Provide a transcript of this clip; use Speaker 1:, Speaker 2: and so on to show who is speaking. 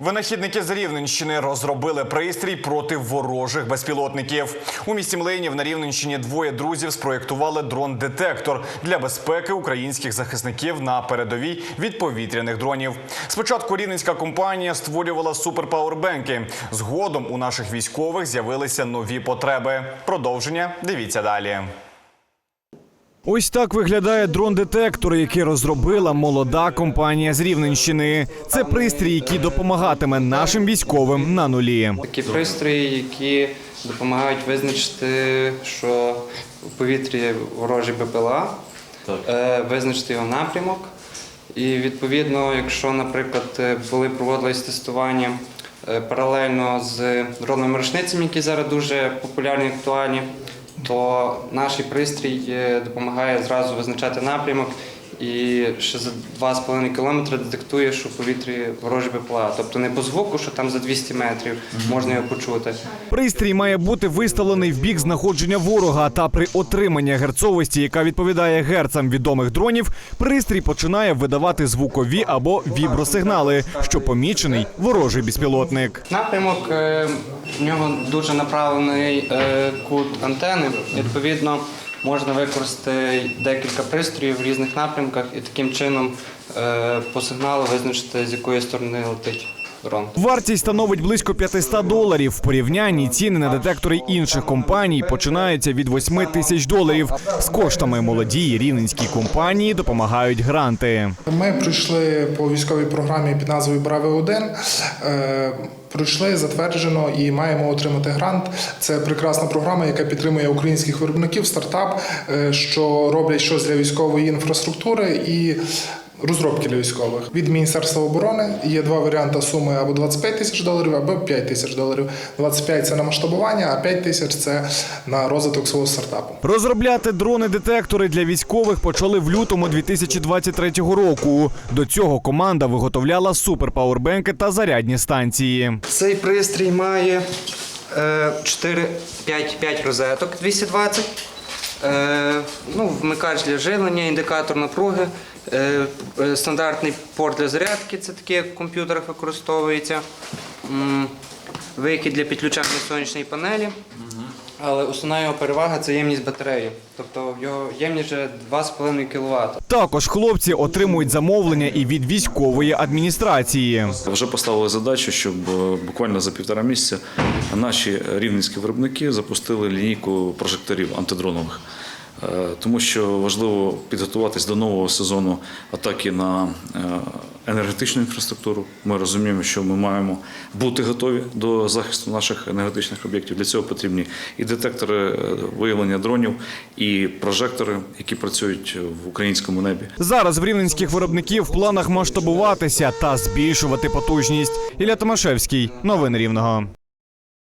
Speaker 1: Винахідники з Рівненщини розробили пристрій проти ворожих безпілотників. У місті Млинів на Рівненщині двоє друзів спроєктували дрон-детектор для безпеки українських захисників на передовій від повітряних дронів. Спочатку рівненська компанія створювала суперпауербенки. Згодом у наших військових з'явилися нові потреби. Продовження дивіться далі.
Speaker 2: Ось так виглядає дрон-детектор, який розробила молода компанія з Рівненщини. Це пристрій, який допомагатиме нашим військовим на нулі.
Speaker 3: Такі пристрої, які допомагають визначити, що у повітрі ворожий БПЛА, е, визначити його напрямок. І відповідно, якщо, наприклад, е, були проводились тестування е, паралельно з дронними рушницями, які зараз дуже популярні і актуальні, то наш пристрій е, допомагає зразу визначати напрямок і ще за 2,5 кілометри детектує, що в повітрі ворожий БПЛА. Тобто не по звуку, що там за 200 метрів можна його почути.
Speaker 2: Пристрій має бути виставлений в бік знаходження ворога. Та при отриманні герцовості, яка відповідає герцам відомих дронів, пристрій починає видавати звукові або вібросигнали, що помічений ворожий безпілотник.
Speaker 3: Напрямок е, в нього дуже направлений е, кут антени. Відповідно, можна використати декілька пристроїв в різних напрямках і таким чином е, по сигналу визначити, з якої сторони летить дрон.
Speaker 2: Вартість становить близько 500 доларів. В порівнянні ціни на детектори інших компаній починаються від 8 тисяч доларів. З коштами молодій рівненській компанії допомагають гранти.
Speaker 4: Ми пройшли по військовій програмі під назвою Брави 1 Е, Пройшли затверджено і маємо отримати грант. Це прекрасна програма, яка підтримує українських виробників, стартап, е, що роблять щось для військової інфраструктури і розробки для військових. Від Міністерства оборони є два варіанти суми або 25 тисяч доларів, або 5 тисяч доларів. 25 – це на масштабування, а 5 тисяч це на розвиток свого стартапу.
Speaker 2: Розробляти дрони-детектори для військових почали в лютому 2023 року. До цього команда виготовляла суперпауербенки та зарядні станції.
Speaker 3: Цей пристрій має е, 4, 5, 5 розеток 220. Е, ну, вмикач для живлення, індикатор напруги, стандартний порт для зарядки, це таке як в комп'ютерах використовується. Вихід для підключення сонячної панелі. Але основна його перевага це ємність батареї. Тобто його ємність вже 2,5 кВт.
Speaker 2: Також хлопці отримують замовлення і від військової адміністрації.
Speaker 5: Вже поставили задачу, щоб е, буквально за півтора місяця наші рівненські виробники запустили лінійку прожекторів антидронових. Е, Тому що важливо підготуватись до нового сезону атаки на е, енергетичну інфраструктуру. Ми розуміємо, що ми маємо бути готові до захисту наших енергетичних об'єктів. Для цього потрібні і детектори е, виявлення дронів, і прожектори, які працюють в українському небі.
Speaker 2: Зараз в рівненських виробників в планах масштабуватися та збільшувати потужність. Ілля Томашевський, новини Рівного.